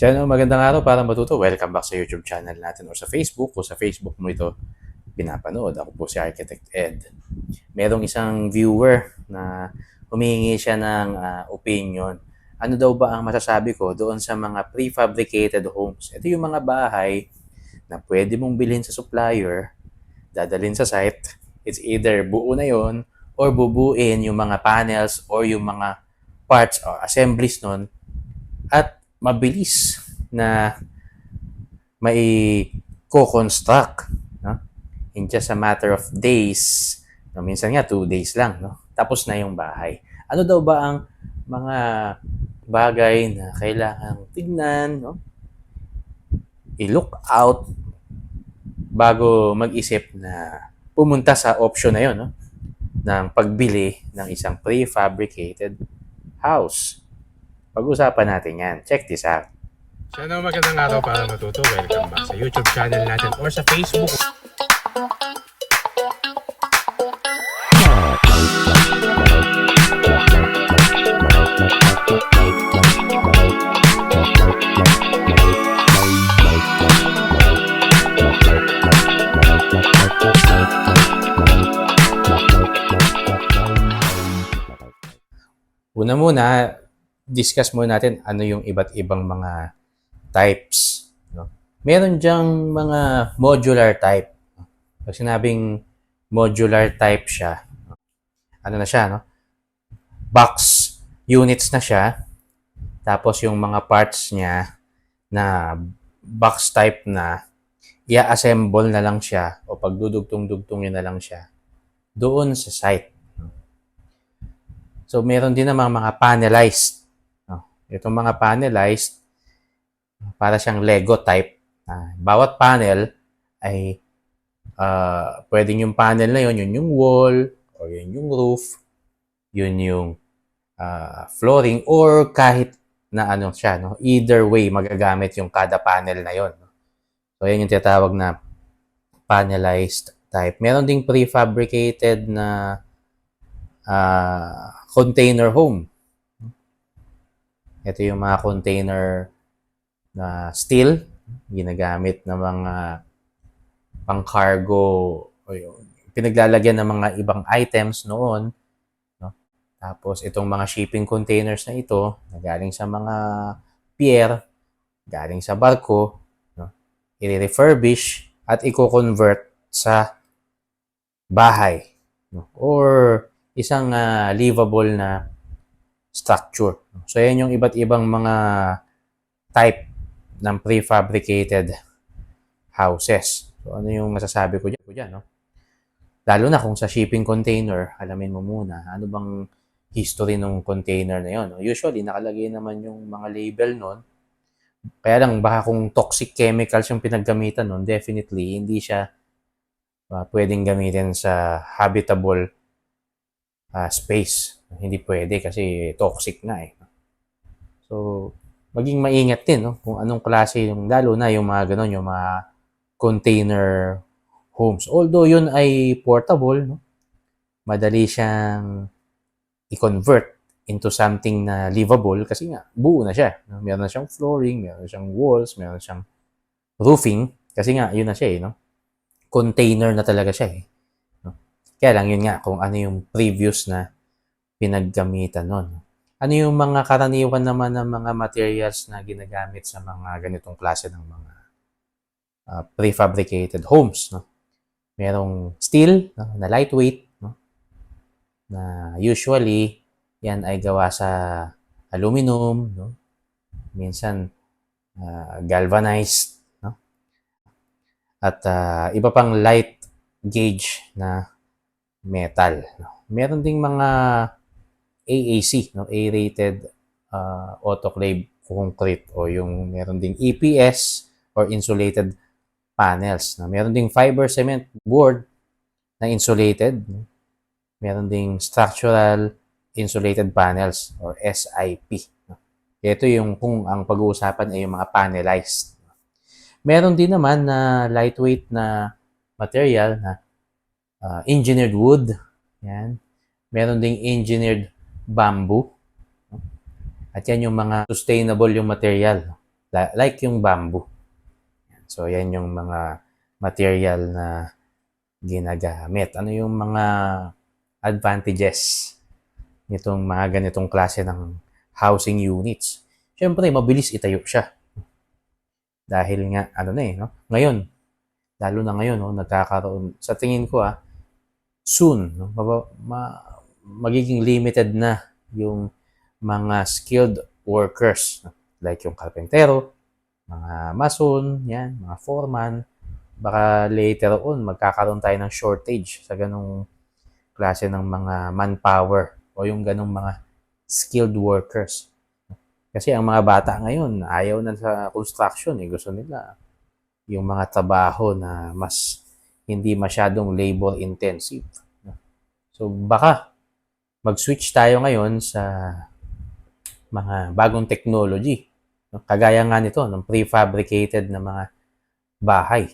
So ano, magandang araw para matuto. Welcome back sa YouTube channel natin or sa Facebook. Kung sa Facebook mo ito pinapanood, ako po si Architect Ed. Merong isang viewer na humihingi siya ng ah, opinion. Ano daw ba ang masasabi ko doon sa mga prefabricated homes? Ito yung mga bahay na pwede mong bilhin sa supplier, dadalhin sa site. It's either buo na yon or bubuin yung mga panels or yung mga parts or assemblies nun at mabilis na may co-construct no? in just a matter of days no? minsan nga two days lang no? tapos na yung bahay ano daw ba ang mga bagay na kailangan tignan no? i-look out bago mag-isip na pumunta sa option na yon no? ng pagbili ng isang prefabricated house pag-usapan natin yan. Check this out. So ano, magandang araw para matuto. Welcome back sa YouTube channel natin or sa Facebook. Una muna, discuss muna natin ano yung iba't ibang mga types. No? Meron diyang mga modular type. Pag sinabing modular type siya, ano na siya, no? Box units na siya. Tapos yung mga parts niya na box type na, i-assemble na lang siya o pagdudugtong-dugtong na lang siya doon sa site. So, meron din namang mga panelized. Itong mga panelized, para siyang Lego type. Ah, bawat panel ay ah, pwedeng yung panel na yun, yun yung wall, or yun yung roof, yun yung ah, flooring, or kahit na ano siya. No? Either way, magagamit yung kada panel na yun. No? So, yan yung tinatawag na panelized type. Meron ding prefabricated na ah, container home. Ito yung mga container na steel, ginagamit ng mga pang-cargo, o pinaglalagyan ng mga ibang items noon. No? Tapos itong mga shipping containers na ito, na galing sa mga pier, galing sa barko, no? i-refurbish at i-convert sa bahay. No? Or isang ah, livable na structure. So, yan yung iba't ibang mga type ng prefabricated houses. So, ano yung masasabi ko dyan? ko dyan no? Lalo na kung sa shipping container, alamin mo muna, ano bang history ng container na yon. No? Usually, nakalagay naman yung mga label nun. Kaya lang, baka kung toxic chemicals yung pinaggamitan nun, definitely, hindi siya uh, pwedeng gamitin sa habitable ah, space. Hindi pwede kasi toxic na eh. So, maging maingat din no? kung anong klase yung lalo na yung mga ganun, yung mga container homes. Although yun ay portable, no? madali siyang i-convert into something na livable kasi nga buo na siya. Meron na siyang flooring, meron na siyang walls, meron na siyang roofing kasi nga yun na siya eh, no? Container na talaga siya eh. Kaya lang yun nga kung ano yung previous na pinaggamitan nun. Ano yung mga karaniwan naman ng mga materials na ginagamit sa mga ganitong klase ng mga uh, prefabricated homes, no? Merong steel no, na lightweight, no? Na usually yan ay gawa sa aluminum, no? Minsan uh, galvanized, no? At uh, iba pang light gauge na metal? Meron ding mga AAC, no? A-rated uh, autoclave concrete o yung meron ding EPS or insulated panels. No? Meron ding fiber cement board na insulated. No? Meron ding structural insulated panels or SIP. No? Ito yung kung ang pag-uusapan ay yung mga panelized. Meron din naman na lightweight na material na uh, engineered wood. Yan. Meron ding engineered bamboo. At yan yung mga sustainable yung material. Like yung bamboo. So, yan yung mga material na ginagamit. Ano yung mga advantages nitong mga ganitong klase ng housing units? Siyempre, mabilis itayo siya. Dahil nga, ano na eh, no? Ngayon, lalo na ngayon, no, nagkakaroon, sa tingin ko ah, soon, no, ma- magiging limited na yung mga skilled workers, no? like yung karpentero, mga mason, yan, mga foreman, baka later on magkakaroon tayo ng shortage sa ganong klase ng mga manpower o yung ganong mga skilled workers. Kasi ang mga bata ngayon, ayaw na sa construction. Eh. Gusto nila yung mga trabaho na mas hindi masyadong labor intensive. So baka mag-switch tayo ngayon sa mga bagong technology. No? Kagaya nga nito, ng prefabricated na mga bahay.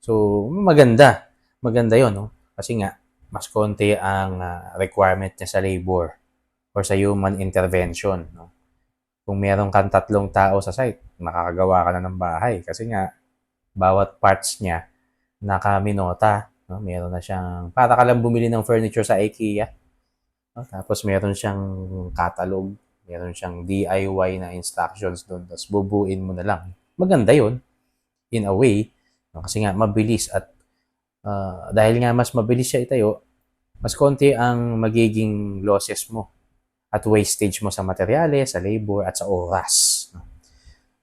So, maganda. Maganda yon no? Kasi nga, mas konti ang ah, requirement niya sa labor or sa human intervention. No? Kung meron kang tatlong tao sa site, makakagawa ka na ng bahay. Kasi nga, bawat parts niya, nakaminota. No? Meron na siyang, para ka lang bumili ng furniture sa IKEA. No? Tapos meron siyang catalog, meron siyang DIY na instructions doon. Tapos bubuin mo na lang. Maganda yon in a way. No? Kasi nga, mabilis at ah, dahil nga mas mabilis siya itayo, mas konti ang magiging losses mo at wastage mo sa materyales, sa labor, at sa oras. No?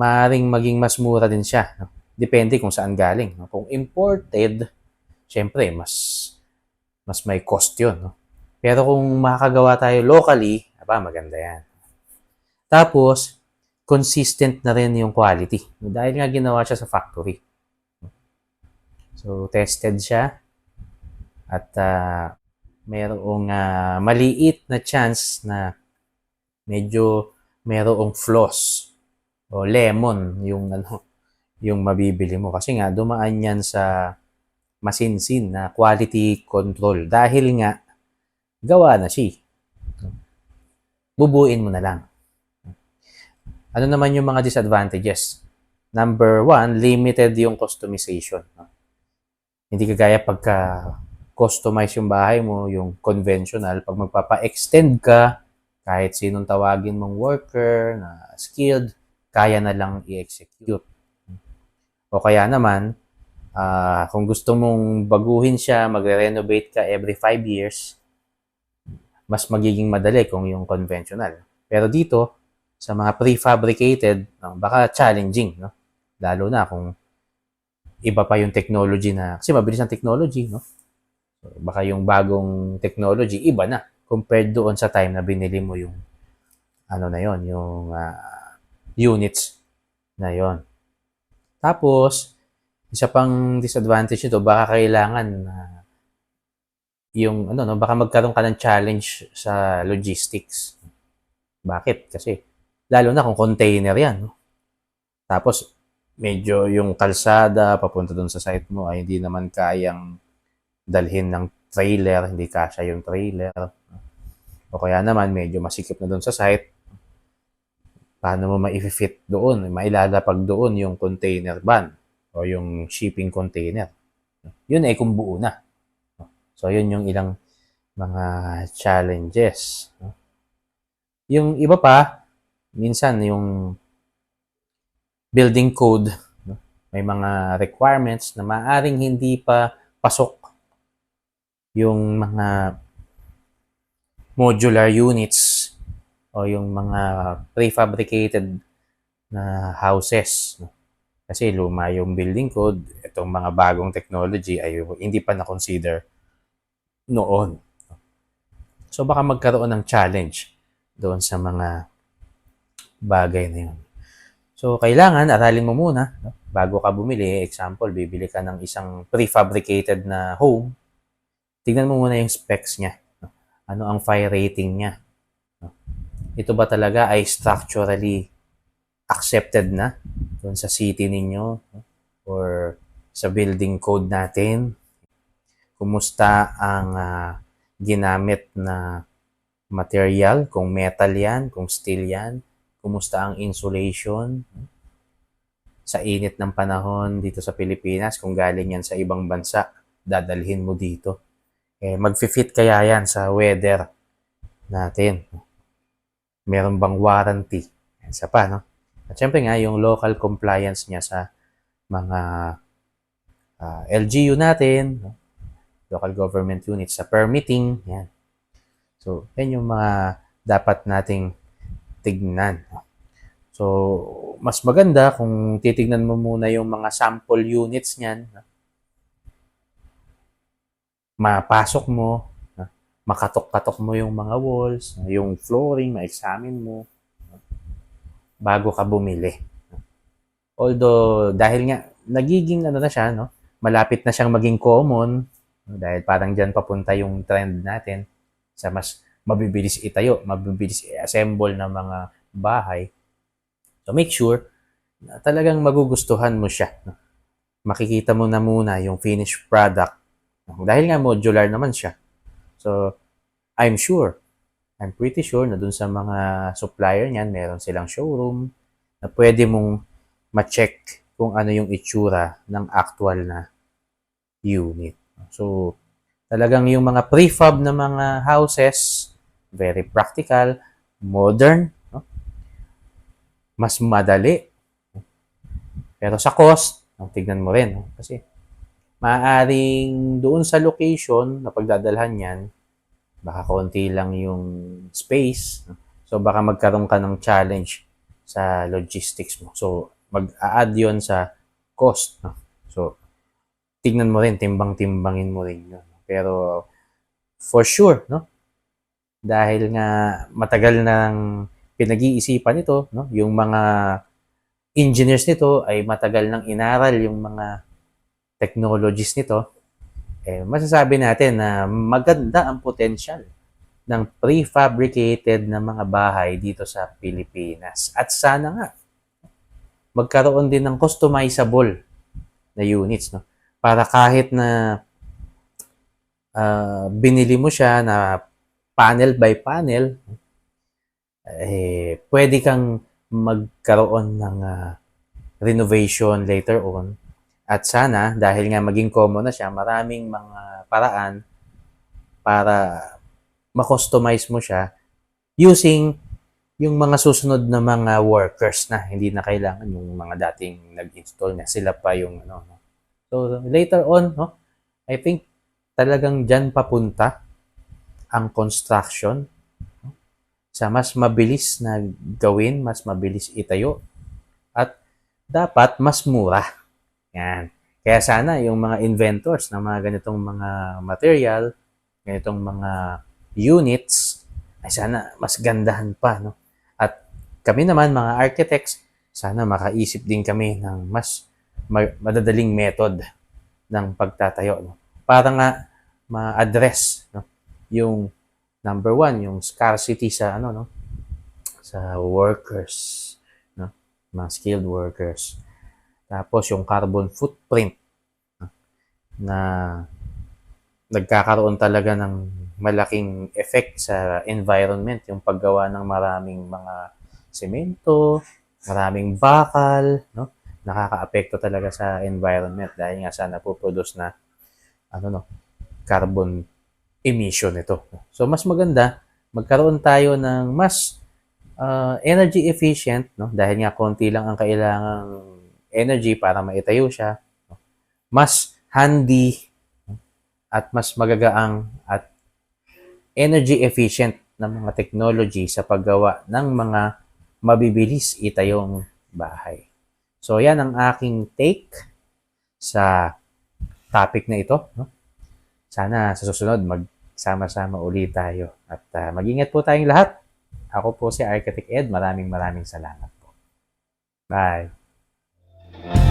Maaring maging mas mura din siya. No? Depende kung saan galing. No? Kung imported, syempre, mas mas may cost yun. No? Pero kung makakagawa tayo locally, aba, maganda yan. Tapos, consistent na rin yung quality. No? Dahil nga ginawa siya sa factory. So, tested siya. At ah, mayroong ah, maliit na chance na medyo mayroong flaws o lemon yung ano yung mabibili mo kasi nga dumaan yan sa masinsin na quality control dahil nga gawa na siya. Bubuin mo na lang. Ano naman yung mga disadvantages? Number one, limited yung customization. Hindi kagaya pagka customize yung bahay mo, yung conventional, pag magpapa-extend ka, kahit sinong tawagin mong worker na skilled, kaya na lang i-execute. O kaya naman, ah, kung gusto mong baguhin siya, magre-renovate ka every 5 years, mas magiging madali kung yung conventional. Pero dito, sa mga prefabricated, baka challenging, no? Lalo na kung iba pa yung technology na, kasi mabilis ang technology, no? Baka yung bagong technology, iba na compared doon sa time na binili mo yung ano na yon yung ah, units na yon. Tapos, isa pang disadvantage nito, baka kailangan na yung ano no, baka magkaroon ka ng challenge sa logistics. Bakit? Kasi lalo na kung container 'yan, no? Tapos medyo yung kalsada papunta doon sa site mo ay hindi naman kayang dalhin ng trailer, hindi kasya yung trailer. O kaya naman medyo masikip na doon sa site. Paano mo ma-fit doon? Mailalapag doon yung container van o yung shipping container. Yun ay kung buo na. So, yun yung ilang mga challenges. Yung iba pa, minsan yung building code, may mga requirements na maaring hindi pa pasok yung mga modular units o yung mga prefabricated na houses. Kasi luma yung building code, itong mga bagong technology ay hindi pa na-consider noon. So baka magkaroon ng challenge doon sa mga bagay na yun. So kailangan aralin mo muna bago ka bumili. Example, bibili ka ng isang prefabricated na home. Tignan mo muna yung specs niya. no? Ano ang fire rating niya. Ito ba talaga ay structurally accepted na doon sa city ninyo or sa building code natin kumusta ang ah, ginamit na material, kung metal yan, kung steel yan, kumusta ang insulation, sa init ng panahon dito sa Pilipinas, kung galing yan sa ibang bansa, dadalhin mo dito. Eh, mag-fit kaya yan sa weather natin. Meron bang warranty? Isa pa, no? At syempre nga, yung local compliance niya sa mga ah, LGU natin, no? local government units sa permitting, yan. So, yan yung mga dapat nating tignan. So, mas maganda kung titignan mo muna yung mga sample units niyan. no? Mapasok mo, no? Makatok-katok mo yung mga walls, yung flooring, ma-examine mo bago ka bumili. Although, dahil nga, nagiging ano na siya, no? malapit na siyang maging common, dahil parang dyan papunta yung trend natin sa mas mabibilis itayo, mabibilis i-assemble ng mga bahay. So make sure na talagang magugustuhan mo siya. no? Makikita mo na muna yung finished product. Dahil nga modular naman siya. So I'm sure, I'm pretty sure na dun sa mga supplier niyan, meron silang showroom na pwede mong ma-check kung ano yung itsura ng actual na unit. So, talagang yung mga prefab na mga houses, very practical, modern, no? mas madali. Pero sa cost, no, tignan mo rin. No? Kasi maaaring doon sa location na pagdadalhan yan, baka konti lang yung space. So baka magkaroon ka ng challenge sa logistics mo. So mag-a-add yon sa cost. No? So tignan mo rin, timbang-timbangin mo rin yun. Pero for sure, no? Dahil nga matagal nang pinag-iisipan ito, no? Yung mga engineers nito ay matagal nang inaral yung mga technologies nito. Eh, masasabi natin na maganda ang potential ng prefabricated na mga bahay dito sa Pilipinas. At sana nga, magkaroon din ng customizable na units, no? Para kahit na ah, binili mo siya na panel by panel, eh, pwede kang magkaroon ng ah, renovation later on. At sana, dahil nga maging common na siya, maraming mga paraan para ma-customize mo siya using yung mga susunod na mga workers na hindi na kailangan yung mga dating nag-install na sila pa yung ano no. So later on no I think talagang diyan papunta ang construction no? sa mas mabilis na gawin, mas mabilis itayo at dapat mas mura. Yan. Kaya sana yung mga inventors ng mga ganitong mga material, ganitong mga units, ay sana mas gandahan pa, no? At kami naman, mga architects, sana makaisip din kami ng mas ma- madadaling method ng pagtatayo, no? Para nga ma-address, no? Yung number one, yung scarcity sa ano, no? Sa workers, no? Mga skilled workers. Tapos yung carbon footprint na nagkakaroon talaga ng malaking effect sa environment yung paggawa ng maraming mga semento, maraming bakal, no? Nakakaapekto talaga sa environment dahil nga sa napoproduce na ano no, carbon emission ito. So mas maganda magkaroon tayo ng mas uh, energy efficient no dahil nga konti lang ang kailangang energy para maitayo siya. Mas handy at mas magagaang at energy efficient na mga technology sa paggawa ng mga mabibilis itayong bahay. So yan ang aking take sa topic na ito. No? Sana sa susunod magsama-sama ulit tayo at uh, mag-ingat po tayong lahat. Ako po si Architect Ed. Maraming maraming salamat po. Bye.